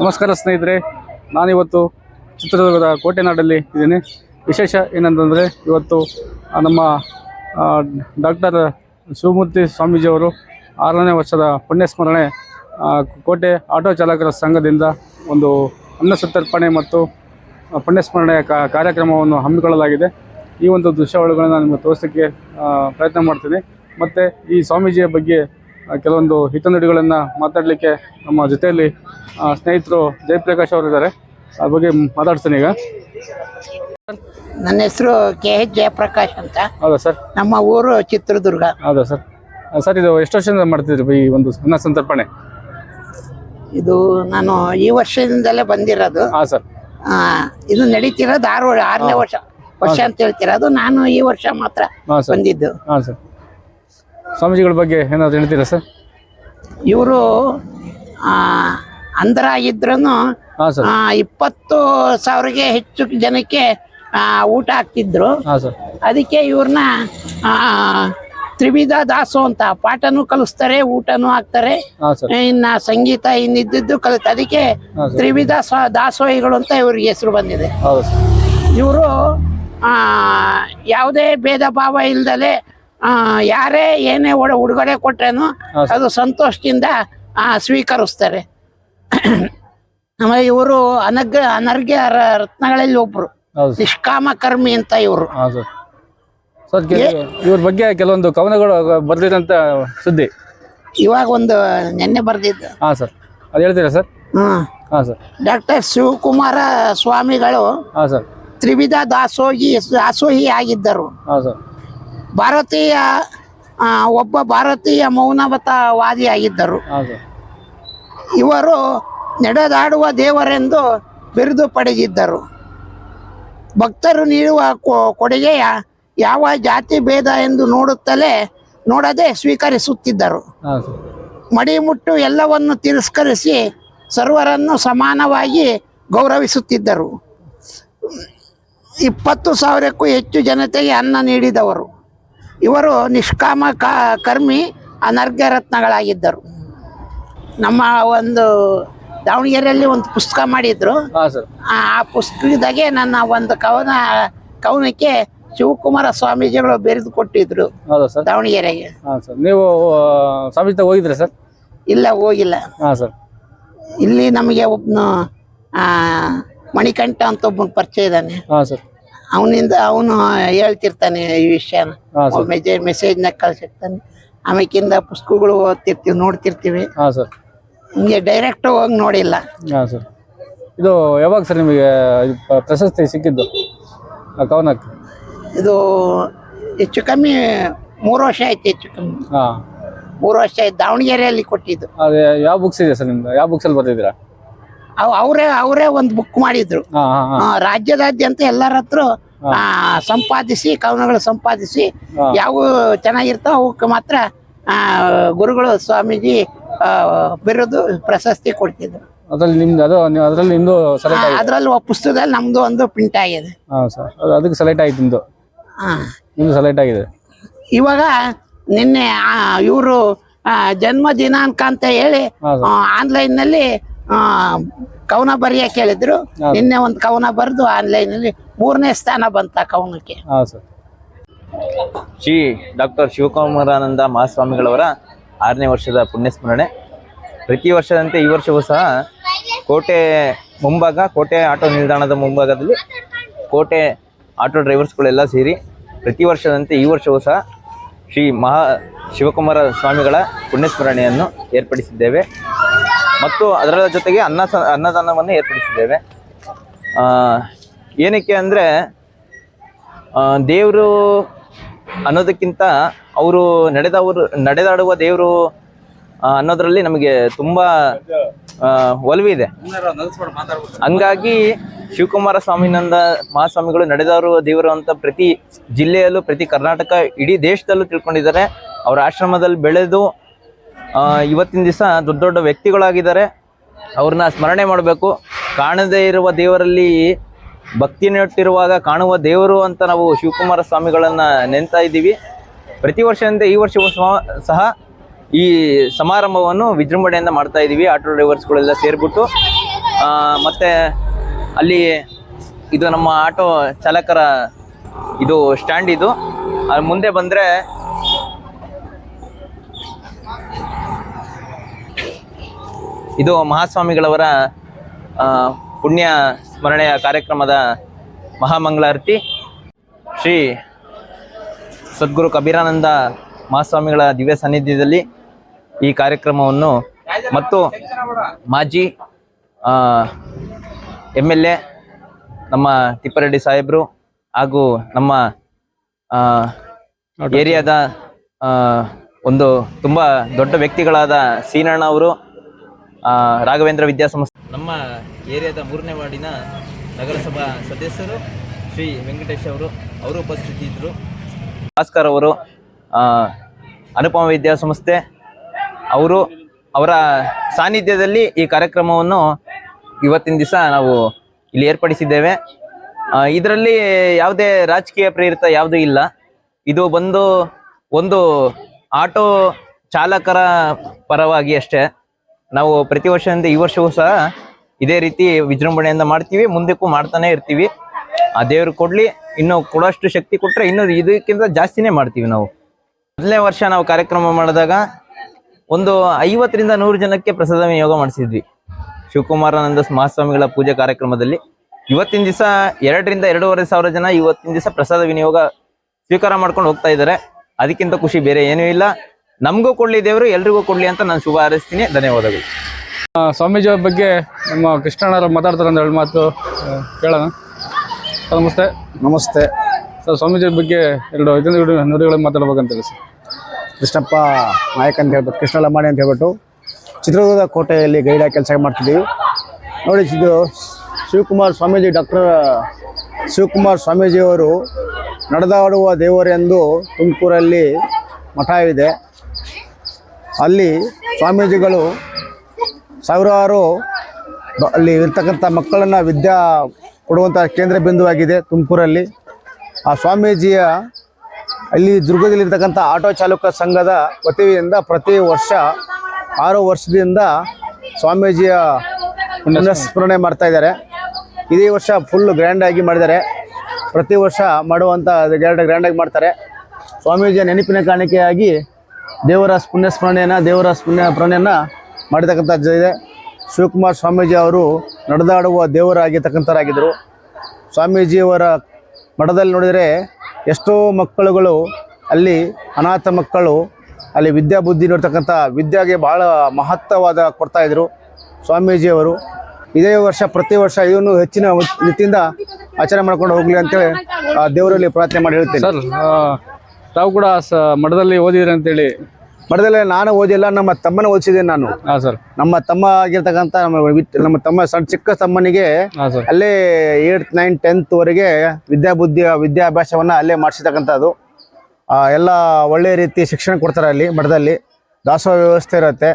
ನಮಸ್ಕಾರ ಸ್ನೇಹಿತರೆ, ನಾನಿವತ್ತು ಚಿತ್ರದುರ್ಗದ ಕೋಟೆನಾಡಲ್ಲಿ ಇದ್ದೀನಿ. ವಿಶೇಷ ಏನಂತಂದರೆ, ಇವತ್ತು ನಮ್ಮ ಡಾಕ್ಟರ್ ಶಿವಮೂರ್ತಿ ಸ್ವಾಮೀಜಿಯವರು ಆರನೇ ವರ್ಷದ ಪುಣ್ಯಸ್ಮರಣೆ ಕೋಟೆ ಆಟೋ ಚಾಲಕರ ಸಂಘದಿಂದ ಒಂದು ಅನ್ನ ಸತ್ತರ್ಪಣೆ ಮತ್ತು ಪುಣ್ಯಸ್ಮರಣೆಯ ಕಾರ್ಯಕ್ರಮವನ್ನು ಹಮ್ಮಿಕೊಳ್ಳಲಾಗಿದೆ. ಈ ಒಂದು ದೃಶ್ಯಾವಳಿಗಳನ್ನು ನಿಮಗೆ ತೋರಿಸೋಕ್ಕೆ ಪ್ರಯತ್ನ ಮಾಡ್ತೀನಿ. ಮತ್ತು ಈ ಸ್ವಾಮೀಜಿಯ ಬಗ್ಗೆ ಕೆಲವೊಂದು ಹಿತನುಡಿಗಳನ್ನು ಮಾತಾಡಲಿಕ್ಕೆ ನಮ್ಮ ಜೊತೆಯಲ್ಲಿ ಸ್ನೇಹಿತರು ಜಯಪ್ರಕಾಶ್ ಅವರು ಇದ್ದಾರೆ ಅದ್ರ ಬಗ್ಗೆ ಮಾತಾಡ್ತೀನಿ ಈಗ. ನನ್ನ ಹೆಸರು ಕೆ ಎಚ್ ಜಯಪ್ರಕಾಶ್ ಅಂತ. ಹೌದಾ ಸರ್? ನಮ್ಮ ಊರು ಚಿತ್ರದುರ್ಗ. ಹೌದಾ ಸರ್? ಸರ್ ಇದು ಎಷ್ಟು ವರ್ಷದಿಂದ ಮಾಡ್ತಿದ್ರಿ ಈ ಒಂದು ಅನ್ನ ಸಂತರ್ಪಣೆ? ಇದು ನಾನು ಈ ವರ್ಷದಿಂದಲೇ ಬಂದಿರೋದು. ಹಾಂ ಸರ್. ಇದು ನಡೀತಿರೋದು ಆರು ಆರನೇ ವರ್ಷ ವರ್ಷ ಅಂತ ಹೇಳ್ತಿರೋದು. ನಾನು ಈ ವರ್ಷ ಮಾತ್ರ ಬಂದಿದ್ದು. ಹಾಂ ಸರ್. ಸ್ವಾಮೀಜಿಗಳ ಬಗ್ಗೆ ಏನಾದ್ರು ಹೇಳ್ತೀರಾ ಸರ್? ಇವರು ಅಂಧರ ಇದ್ರೂ ಹಾಂ ಸರ್. ಇಪ್ಪತ್ತು ಸಾವಿರಗೆ ಹೆಚ್ಚು ಜನಕ್ಕೆ ಊಟ ಹಾಕ್ತಿದ್ರು. ಹಾಂ ಸರ್. ಅದಕ್ಕೆ ಇವ್ರನ್ನ ತ್ರಿವಿಧ ದಾಸು ಅಂತ ಪಾಠನೂ ಕಲಿಸ್ತಾರೆ ಊಟನೂ ಹಾಕ್ತಾರೆ. ಇನ್ನ ಸಂಗೀತ ಇನ್ನಿದ್ದು ಕಲಿತ ಅದಕ್ಕೆ ತ್ರಿವಿಧ ದಾಸೋಹಿಗಳು ಅಂತ ಇವ್ರಿಗೆ ಹೆಸರು ಬಂದಿದೆ. ಇವರು ಯಾವುದೇ ಭೇದ ಭಾವ ಇಲ್ದಲೆ ಯಾರೇ ಏನೇ ಒಡ ಉಡುಗೊರೆ ಕೊಟ್ರೇನು ಅದು ಸಂತೋಷದಿಂದ ಸ್ವೀಕರಿಸ್ತಾರೆ. ಆಮೇಲೆ ಇವರು ಅನಗ್ ಅನರ್ಘ್ಯ ರತ್ನಗಳಲ್ಲಿ ಒಬ್ರು. ನಿಷ್ಕಾಮ ಕರ್ಮಿ ಅಂತ ಇವರು. ಹಾಂ ಇವ್ರ ಬಗ್ಗೆ ಕೆಲವೊಂದು ಕವನಗಳು ಬರ್ದಿದಂತ ಸುದ್ದಿ. ಇವಾಗ ಒಂದು ನೆನ್ನೆ ಬರ್ದಿದ್ದು. ಹಾ ಸರ್. ಅದು ಹೇಳ್ತೀರಾ ಸರ್? ಹಾಂ ಸರ್. ಡಾಕ್ಟರ್ ಶಿವಕುಮಾರ ಸ್ವಾಮಿಗಳು ಹಾ ಸರ್. ತ್ರಿವಿಧ ದಾಸೋಹಿ ದಾಸೋಹಿ ಆಗಿದ್ದರು. ಹೌದು ಸರ್. ಭಾರತೀಯ ಒಬ್ಬ ಭಾರತೀಯ ಮೌನವತವಾದಿಯಾಗಿದ್ದರು. ಇವರು ನಡೆದಾಡುವ ದೇವರೆಂದು ಬಿರುದು ಪಡೆದಿದ್ದರು. ಭಕ್ತರು ನೀಡುವ ಕೊಡುಗೆಯ ಯಾವ ಜಾತಿ ಭೇದ ಎಂದು ನೋಡುತ್ತಲೇ ನೋಡದೆ ಸ್ವೀಕರಿಸುತ್ತಿದ್ದರು. ಮಡಿಮುಟ್ಟು ಎಲ್ಲವನ್ನು ತಿರಸ್ಕರಿಸಿ ಸರ್ವರನ್ನು ಸಮಾನವಾಗಿ ಗೌರವಿಸುತ್ತಿದ್ದರು. ಇಪ್ಪತ್ತು ಸಾವಿರಕ್ಕೂ ಹೆಚ್ಚು ಜನತೆಗೆ ಅನ್ನ ನೀಡಿದವರು. ಇವರು ನಿಷ್ಕಾಮ ಕ ಕರ್ಮಿ ಅನರ್ಘ್ಯ ರತ್ನಗಳಾಗಿದ್ದರು. ನಮ್ಮ ಒಂದು ದಾವಣಗೆರೆಯಲ್ಲಿ ಒಂದು ಪುಸ್ತಕ ಮಾಡಿದ್ರು. ಆ ಪುಸ್ತಕದಾಗೆ ನನ್ನ ಒಂದು ಕವನ ಕವನಕ್ಕೆ ಶಿವಕುಮಾರ ಸ್ವಾಮೀಜಿಗಳು ಬೆರೆದು ಕೊಟ್ಟಿದ್ರು ದಾವಣಗೆರೆಗೆ. ಹಾಂ ಸರ್ ನೀವು ಸ್ವಾಮೀಜಿ ಹೋಗಿದ್ರೆ ಸರ್ ಇಲ್ಲ ಹೋಗಿಲ್ಲ. ಹಾಂ ಸರ್ ಇಲ್ಲಿ ನಮಗೆ ಒಬ್ಬನು ಮಣಿಕಂಠ ಅಂತ ಒಬ್ಬನ ಪರಿಚಯ ಇದ್ದಾನೆ. ಹಾಂ ಸರ್ ಅವನಿಂದ ಅವನು ಹೇಳ್ತಿರ್ತಾನೆ ಈ ವಿಷಯನ ಹಾಂ ಸರ್ ಮೆಸೇಜ್ ಮೆಸೇಜ್ನ ಕಳ್ಸಿರ್ತಾನೆ. ಆಮೇಕಿಂದ ಪುಸ್ತಕಗಳು ಓದ್ತಿರ್ತೀವಿ ನೋಡ್ತಿರ್ತೀವಿ. ಹಾಂ ಸರ್ ಹಿಂಗೆ ಡೈರೆಕ್ಟ್ ಹೋಗಿ ನೋಡಿಲ್ಲ. ಹಾಂ ಸರ್ ಇದು ಯಾವಾಗ ಸರ್ ನಿಮಗೆ ಇದು ಪ- ಪ್ರಶಸ್ತಿ ಸಿಕ್ಕಿದ್ದು? ಆ ಕವನಕ್ಕೆ? ಇದು ಹೆಚ್ಚು ಕಮ್ಮಿ ಮೂರು ವರ್ಷ ಆಯ್ತು ಹೆಚ್ಚು ಕಮ್ಮಿ. ಹಾಂ. ಮೂರು ವರ್ಷ ಆಯ್ತು ದಾವಣಗೆರೆಯಲ್ಲಿ ಕೊಟ್ಟಿದ್ದು. ಅದೇ ಯಾವ ಬುಕ್ಸ್ ಇದೆ ಸರ್ ನಿಮ್ದು? ಯಾವ ಬುಕ್ಸಲ್ಲಿ ಬರ್ತಿದ್ದೀರಾ ಅವ್ ಅವರೇ ಅವರೇ ಒಂದು ಬುಕ್ ಮಾಡಿದ್ರು. ರಾಜ್ಯದಾದ್ಯಂತ ಎಲ್ಲರ ಹತ್ರ ಆ, ಸಂಪಾದಿಸಿ ಕವನಗಳು ಸಂಪಾದಿಸಿ. ಯಾವ ಚೆನ್ನಾಗಿರ್ತಾವ ಅವಕ್ಕೆ ಮಾತ್ರ ಆ, ಗುರುಗಳು ಸ್ವಾಮೀಜಿ ಆ, ಬಿರುದು ಪ್ರಶಸ್ತಿ ಕೊಡ್ತಿದ್ರು. ಅದ್ರಲ್ಲಿ ನಿಮ್ದು ಅದು ಅದರಲ್ಲಿ ನಿಮ್ಮದು ಸೆಲೆಕ್ಟ್ ಆಗಿದೆ. ಅದ್ರಲ್ಲಿ ಒಬ್ಬ ಪುಸ್ತಕದಲ್ಲಿ ನಮ್ದು ಒಂದು ಪ್ರಿಂಟ್ ಆಗಿದೆ. ಹಾಂ ಸರ್. ಅದಕ್ಕೆ ಸೆಲೆಕ್ಟ್ ಆಯ್ತು ನಿಮ್ಮದು ಆ, ನಿಮ್ಮದು ಸೆಲೆಕ್ಟ್ ಆಗಿದೆ. ಇವಾಗ ನಿನ್ನೆ ಇವರು ಜನ್ಮ ದಿನಾಂಕ ಅಂತ ಹೇಳಿ ಹಾಂ ಕವನ ಬರೆಯಕ್ಕೆ ಕೇಳಿದ್ರು. ನಿನ್ನೆ ಒಂದು ಕವನ ಬರೆದು ಆನ್ಲೈನ್ ಅಲ್ಲಿ ಮೂರನೇ ಸ್ಥಾನ ಬಂತ ಕವನಕ್ಕೆ. ಶ್ರೀ ಡಾಕ್ಟರ್ ಶಿವಕುಮಾರಾನಂದ ಮಹಾಸ್ವಾಮಿಗಳವರ ಆರನೇ ವರ್ಷದ ಪುಣ್ಯಸ್ಮರಣೆ. ಪ್ರತಿ ವರ್ಷದಂತೆ ಈ ವರ್ಷವೂ ಸಹ ಕೋಟೆ ಮುಂಭಾಗ ಕೋಟೆ ಆಟೋ ನಿಲ್ದಾಣದ ಮುಂಭಾಗದಲ್ಲಿ ಕೋಟೆ ಆಟೋ ಡ್ರೈವರ್ಸ್ಗಳೆಲ್ಲ ಸೇರಿ ಪ್ರತಿ ವರ್ಷದಂತೆ ಈ ವರ್ಷವೂ ಸಹ ಶ್ರೀ ಮಹಾ ಶಿವಕುಮಾರ ಸ್ವಾಮಿಗಳ ಪುಣ್ಯಸ್ಮರಣೆಯನ್ನು ಏರ್ಪಡಿಸಿದ್ದೇವೆ. ಮತ್ತು ಅದರ ಜೊತೆಗೆ ಅನ್ನ ಅನ್ನದಾನವನ್ನು ಏರ್ಪಡಿಸಿದ್ದೇವೆ. ಏನಕ್ಕೆ ಅಂದರೆ ದೇವರು ಅನ್ನೋದಕ್ಕಿಂತ ಅವರು ನಡೆದವರು ನಡೆದಾಡುವ ದೇವರು ಅನ್ನೋದರಲ್ಲಿ ನಮಗೆ ತುಂಬ ಒಲವಿದೆ ಹಂಗಾಗಿ ಶಿವಕುಮಾರ ಸ್ವಾಮಿನಂದ ಮಹಾಸ್ವಾಮಿಗಳು ನಡೆದವರು ದೇವರು ಅಂತ ಪ್ರತಿ ಜಿಲ್ಲೆಯಲ್ಲೂ, ಪ್ರತಿ ಕರ್ನಾಟಕ, ಇಡೀ ದೇಶದಲ್ಲೂ ತಿಳ್ಕೊಂಡಿದ್ದಾರೆ. ಅವರ ಆಶ್ರಮದಲ್ಲಿ ಬೆಳೆದು ಇವತ್ತಿನ ದಿವಸ ದೊಡ್ಡ ದೊಡ್ಡ ವ್ಯಕ್ತಿಗಳಾಗಿದ್ದಾರೆ. ಅವ್ರನ್ನ ಸ್ಮರಣೆ ಮಾಡಬೇಕು. ಕಾಣದೇ ಇರುವ ದೇವರಲ್ಲಿ ಭಕ್ತಿ ನೆಟ್ಟಿರುವಾಗ ಕಾಣುವ ದೇವರು ಅಂತ ನಾವು ಶಿವಕುಮಾರ ಸ್ವಾಮಿಗಳನ್ನು ನೆನ್ತಾ ಇದ್ದೀವಿ. ಪ್ರತಿ ವರ್ಷದಂತೆ ಈ ವರ್ಷವೂ ಸಹ- ಈ ಸಮಾರಂಭವನ್ನು ವಿಜೃಂಭಣೆಯಿಂದ ಮಾಡ್ತಾ ಇದ್ದೀವಿ. ಆಟೋ ಡ್ರೈವರ್ಸ್ಗಳೆಲ್ಲ ಸೇರಿಬಿಟ್ಟು ಮತ್ತು ಅಲ್ಲಿ ಇದು ನಮ್ಮ ಆಟೋ ಚಾಲಕರ ಇದು ಸ್ಟ್ಯಾಂಡ್ ಇದು. ಮುಂದೆ ಬಂದ್ರೆ ಇದು ಮಹಾಸ್ವಾಮಿಗಳವರ ಪುಣ್ಯ ಸ್ಮರಣೆಯ ಕಾರ್ಯಕ್ರಮದ ಮಹಾಮಂಗಳಾರತಿ. ಶ್ರೀ ಸದ್ಗುರು ಕಬೀರಾನಂದ ಮಹಾಸ್ವಾಮಿಗಳ ದಿವ್ಯ ಸಾನ್ನಿಧ್ಯದಲ್ಲಿ ಈ ಕಾರ್ಯಕ್ರಮವನ್ನು ಮತ್ತು ಮಾಜಿ ಎಂ ಎಲ್ ಎ ನಮ್ಮ ತಿಪ್ಪರೆಡ್ಡಿ ಸಾಹೇಬರು ಹಾಗೂ ನಮ್ಮ ಏರಿಯಾದ ಆ, ಒಂದು ತುಂಬ ದೊಡ್ಡ ವ್ಯಕ್ತಿಗಳಾದ ಸೀನಣ್ಣ ಅವರು ರಾಘವೇಂದ್ರ ವಿದ್ಯಾಸಂಸ್ಥೆ. ನಮ್ಮ ಏರಿಯಾದ ಮೂರನೇ ವಾರ್ಡಿನ ನಗರಸಭಾ ಸದಸ್ಯರು ಶ್ರೀ ವೆಂಕಟೇಶ್ ಅವರು ಅವರು ಉಪಸ್ಥಿತಿ ಇದ್ದರು ಭಾಸ್ಕರ್ ಅವರು ಅನುಪಮ ವಿದ್ಯಾಸಂಸ್ಥೆ ಅವರು ಅವರ ಸಾನ್ನಿಧ್ಯದಲ್ಲಿ ಈ ಕಾರ್ಯಕ್ರಮವನ್ನು ಇವತ್ತಿನ ದಿವಸ ನಾವು ಇಲ್ಲಿ ಏರ್ಪಡಿಸಿದ್ದೇವೆ. ಇದರಲ್ಲಿ ಯಾವುದೇ ರಾಜಕೀಯ ಪ್ರೇರಿತ ಯಾವುದೂ ಇಲ್ಲ. ಇದು ಬಂದು ಒಂದು ಆಟೋ ಚಾಲಕರ ಪರವಾಗಿ ಅಷ್ಟೇ. ನಾವು ಪ್ರತಿ ವರ್ಷದಿಂದ ಈ ವರ್ಷವೂ ಸಹ ಇದೇ ರೀತಿ ವಿಜೃಂಭಣೆಯಿಂದ ಮಾಡ್ತೀವಿ, ಮುಂದಕ್ಕೂ ಮಾಡ್ತಾನೆ ಇರ್ತೀವಿ. ಆ ದೇವ್ರು ಕೊಡ್ಲಿ, ಇನ್ನು ಕೊಡೋಷ್ಟು ಶಕ್ತಿ ಕೊಟ್ರೆ ಇನ್ನು ಇದಕ್ಕಿಂತ ಜಾಸ್ತಿನೇ ಮಾಡ್ತೀವಿ ನಾವು. ಮೊದಲನೇ ವರ್ಷ ನಾವು ಕಾರ್ಯಕ್ರಮ ಮಾಡಿದಾಗ ಒಂದು ಐವತ್ತರಿಂದ ನೂರು ಜನಕ್ಕೆ ಪ್ರಸಾದ ವಿನಿಯೋಗ ಮಾಡಿಸಿದ್ವಿ. ಶಿವಕುಮಾರಾನಂದ ಮಹಾಸ್ವಾಮಿಗಳ ಪೂಜೆ ಕಾರ್ಯಕ್ರಮದಲ್ಲಿ. ಇವತ್ತಿನ ದಿವಸ ಎರಡರಿಂದ ಎರಡೂವರೆ ಸಾವಿರ ಜನ ಇವತ್ತಿನ ದಿವಸ ಪ್ರಸಾದ ವಿನಿಯೋಗ ಸ್ವೀಕಾರ ಮಾಡ್ಕೊಂಡು ಹೋಗ್ತಾ ಇದ್ದಾರೆ. ಅದಕ್ಕಿಂತ ಖುಷಿ ಬೇರೆ ಏನೂ ಇಲ್ಲ. ನಮಗೂ ಕೊಡಲಿ ದೇವರು ಎಲ್ರಿಗೂ ಕೊಡಲಿ ಅಂತ ನಾನು ಶುಭ ಹಾರೈಸ್ತೀನಿ. ಧನ್ಯವಾದಗಳು. ಸ್ವಾಮೀಜಿ ಅವ್ರ ಬಗ್ಗೆ ನಮ್ಮ ಕೃಷ್ಣಣ್ಣರು ಮಾತಾಡ್ತಾರೆ ಅಂತ ಹೇಳಿ ಮಾತು ಕೇಳೋಣ. ಸರ್ ನಮಸ್ತೆ. ನಮಸ್ತೆ. ಸರ್ ಸ್ವಾಮೀಜಿ ಬಗ್ಗೆ ಎರಡು ಐದು ನುಡಿಗಳು ಮಾತಾಡ್ಬೇಕಂತ ಹೇಳಿ ಸರ್. ಕೃಷ್ಣಪ್ಪ ನಾಯಕ್ ಅಂತ ಹೇಳ್ಬಿಟ್ಟು ಕೃಷ್ಣ ಲಂಬಾಣಿ ಅಂತ ಹೇಳ್ಬಿಟ್ಟು ಚಿತ್ರದುರ್ಗದ ಕೋಟೆಯಲ್ಲಿ ಗೈಡಾಗಿ ಕೆಲಸ ಮಾಡ್ತಿದ್ದೀವಿ. ನೋಡಿ ಇದು ಶಿವಕುಮಾರ್ ಸ್ವಾಮೀಜಿ ಡಾಕ್ಟರ್ ಶಿವಕುಮಾರ್ ಸ್ವಾಮೀಜಿಯವರು ನಡೆದಾಡುವ ದೇವರೆಂದು ತುಮಕೂರಲ್ಲಿ ಮಠ ಇದೆ. ಅಲ್ಲಿ ಸ್ವಾಮೀಜಿಗಳು ಸಾವಿರಾರು ಅಲ್ಲಿ ಇರ್ತಕ್ಕಂಥ ಮಕ್ಕಳನ್ನು ವಿದ್ಯಾ ಕೊಡುವಂಥ ಕೇಂದ್ರ ಬಿಂದುವಾಗಿದೆ ತುಮಕೂರಲ್ಲಿ. ಆ ಸ್ವಾಮೀಜಿಯ ಅಲ್ಲಿ ದುರ್ಗದಲ್ಲಿರ್ತಕ್ಕಂಥ ಆಟೋ ಚಾಲಕ ಸಂಘದ ವತಿಯಿಂದ ಪ್ರತಿ ವರ್ಷ ಆರು ವರ್ಷದಿಂದ ಸ್ವಾಮೀಜಿಯ ಪುನಃಸ್ಮರಣೆ ಮಾಡ್ತಾ ಇದ್ದಾರೆ. ಇದೇ ವರ್ಷ ಫುಲ್ ಗ್ರ್ಯಾಂಡಾಗಿ ಮಾಡಿದ್ದಾರೆ. ಪ್ರತಿ ವರ್ಷ ಮಾಡುವಂಥ ಗ್ರ್ಯಾಂಡ್ ಗ್ರ್ಯಾಂಡಾಗಿ ಮಾಡ್ತಾರೆ. ಸ್ವಾಮೀಜಿಯ ನೆನಪಿನ ಕಾಣಿಕೆಯಾಗಿ ದೇವರ ಪುಣ್ಯಸ್ಮರಣೆಯನ್ನು ದೇವರ ಪುಣ್ಯ ಮಾಡಿರ್ತಕ್ಕಂಥ ಇದೆ. ಶಿವಕುಮಾರ್ ಸ್ವಾಮೀಜಿ ಅವರು ನಡೆದಾಡುವ ದೇವರಾಗಿರ್ತಕ್ಕಂಥರಾಗಿದ್ದರು ಸ್ವಾಮೀಜಿಯವರ ಮಠದಲ್ಲಿ ನೋಡಿದರೆ ಎಷ್ಟೋ ಮಕ್ಕಳುಗಳು ಅಲ್ಲಿ ಅನಾಥ ಮಕ್ಕಳು, ಅಲ್ಲಿ ವಿದ್ಯಾ ಬುದ್ಧಿ ನೋಡ್ತಕ್ಕಂಥ ವಿದ್ಯೆಗೆ ಬಹಳ ಮಹತ್ವವಾದ ಕೊಡ್ತಾ ಇದ್ರು ಸ್ವಾಮೀಜಿಯವರು. ಇದೇ ವರ್ಷ, ಪ್ರತಿ ವರ್ಷ ಇದನ್ನು ಹೆಚ್ಚಿನ ರೀತಿಯಿಂದ ಆಚರಣೆ ಮಾಡ್ಕೊಂಡು ಹೋಗ್ಲಿ ಅಂತೇಳಿ ದೇವರಲ್ಲಿ ಪ್ರಾರ್ಥನೆ ಮಾಡಿ ಹೇಳ್ತೇನೆ. ತಾವು ಕೂಡ ಸ ಮಠದಲ್ಲಿ ಓದಿದ್ರಿ ಅಂತೇಳಿ. ಮಠದಲ್ಲಿ ನಾನು ಓದಿಲ್ಲ ನಮ್ಮ ತಮ್ಮನ ಓದಿಸಿದ್ದೇನೆ ನಾನು. ಹಾಂ ಸರ್ ನಮ್ಮ ತಮ್ಮ ಆಗಿರ್ತಕ್ಕಂಥ ನಮ್ಮ ನಮ್ಮ ತಮ್ಮ ಸಣ್ಣ ಚಿಕ್ಕ ತಮ್ಮನಿಗೆ ಹಾಂ ಸರ್ ಅಲ್ಲೇ ಏಯ್ಟ್ ನೈನ್ ಟೆಂತ್ವರೆಗೆ ವಿದ್ಯಾಬುದ್ಧಿ ವಿದ್ಯಾಭ್ಯಾಸವನ್ನ ಅಲ್ಲೇ ಮಾಡಿಸಿರ್ತಕ್ಕಂಥದ್ದು. ಆ, ಎಲ್ಲ ಒಳ್ಳೆಯ ರೀತಿ ಶಿಕ್ಷಣ ಕೊಡ್ತಾರೆ ಅಲ್ಲಿ ಮಠದಲ್ಲಿ. ದಾಸೋಹ ವ್ಯವಸ್ಥೆ ಇರುತ್ತೆ.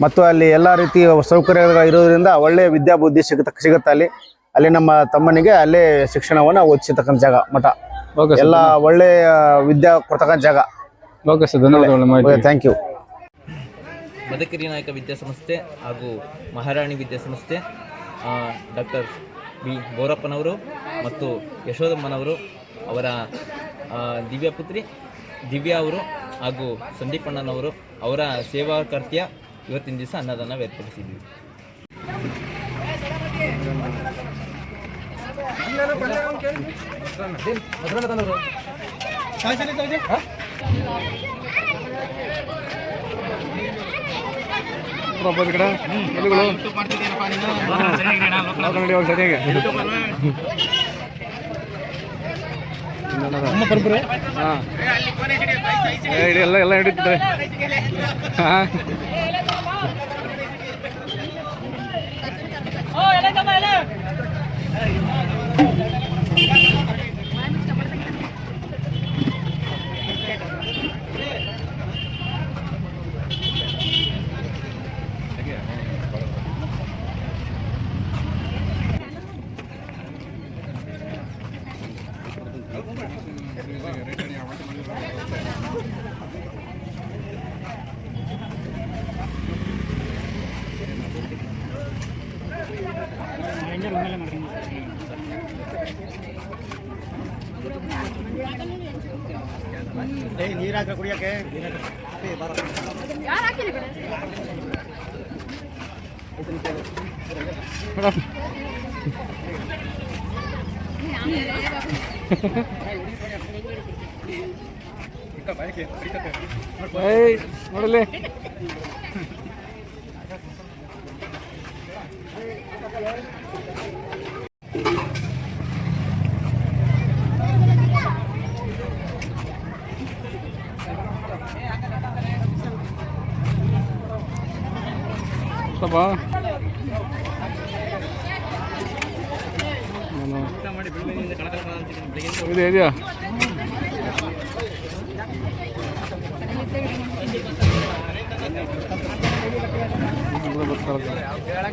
ಮತ್ತು ಅಲ್ಲಿ ಎಲ್ಲ ರೀತಿಯ ಸೌಕರ್ಯಗಳು ಇರೋದ್ರಿಂದ ಒಳ್ಳೆಯ ವಿದ್ಯಾಬುದ್ಧಿ ಸಿಗುತ್ತ ಸಿಗುತ್ತೆ ಅಲ್ಲಿ. ಅಲ್ಲಿ ನಮ್ಮ ತಮ್ಮನಿಗೆ ಅಲ್ಲೇ ಶಿಕ್ಷಣವನ್ನು ಓದಿಸಿರ್ತಕ್ಕಂಥ ಜಾಗ ಮಠ. ಓಕೆ ಎಲ್ಲ ಒಳ್ಳೆಯ ವಿದ್ಯಾ ಕೊಡ್ತಕ್ಕಂಥ ಜಾಗ. ಓಕೆ ಸರ್ ಧನ್ಯವಾದಗಳು ಮಾಹಿತಿ. ಥ್ಯಾಂಕ್ ಯು ಮದಕರಿ ನಾಯಕ ವಿದ್ಯಾಸಂಸ್ಥೆ ಹಾಗೂ ಮಹಾರಾಣಿ ವಿದ್ಯಾಸಂಸ್ಥೆ ಡಾಕ್ಟರ್ ಬಿ. ಬೋರಪ್ಪನವರು ಮತ್ತು ಯಶೋದಮ್ಮನವರು ಅವರ ದಿವ್ಯ ಪುತ್ರಿ ದಿವ್ಯಾ ಅವರು ಹಾಗೂ ಸಂದೀಪಣ್ಣನವರು ಅವರ ಸೇವಾ ಕರ್ತ್ಯ ಇವತ್ತಿನ ದಿವಸ ಅನ್ನದಾನ ಏರ್ಪಡಿಸಿದ್ವಿ ಎಲ್ಲ ಎಲ್ಲ ಹಿಡಿತಿದ್ದಾರೆ ಹಾಂ Oh, ele ಎಲ್ಲ da Malé! ನೀರು ಕುಡಿಯಕ್ಕೆ? ಕುಡಿಯೋಕ್ಕೆ ನೋಡಲೇ ಸ್ವಲ್ಪ ಇದೆ ಇದೆಯಾ? ಬರ್ತಾರೆ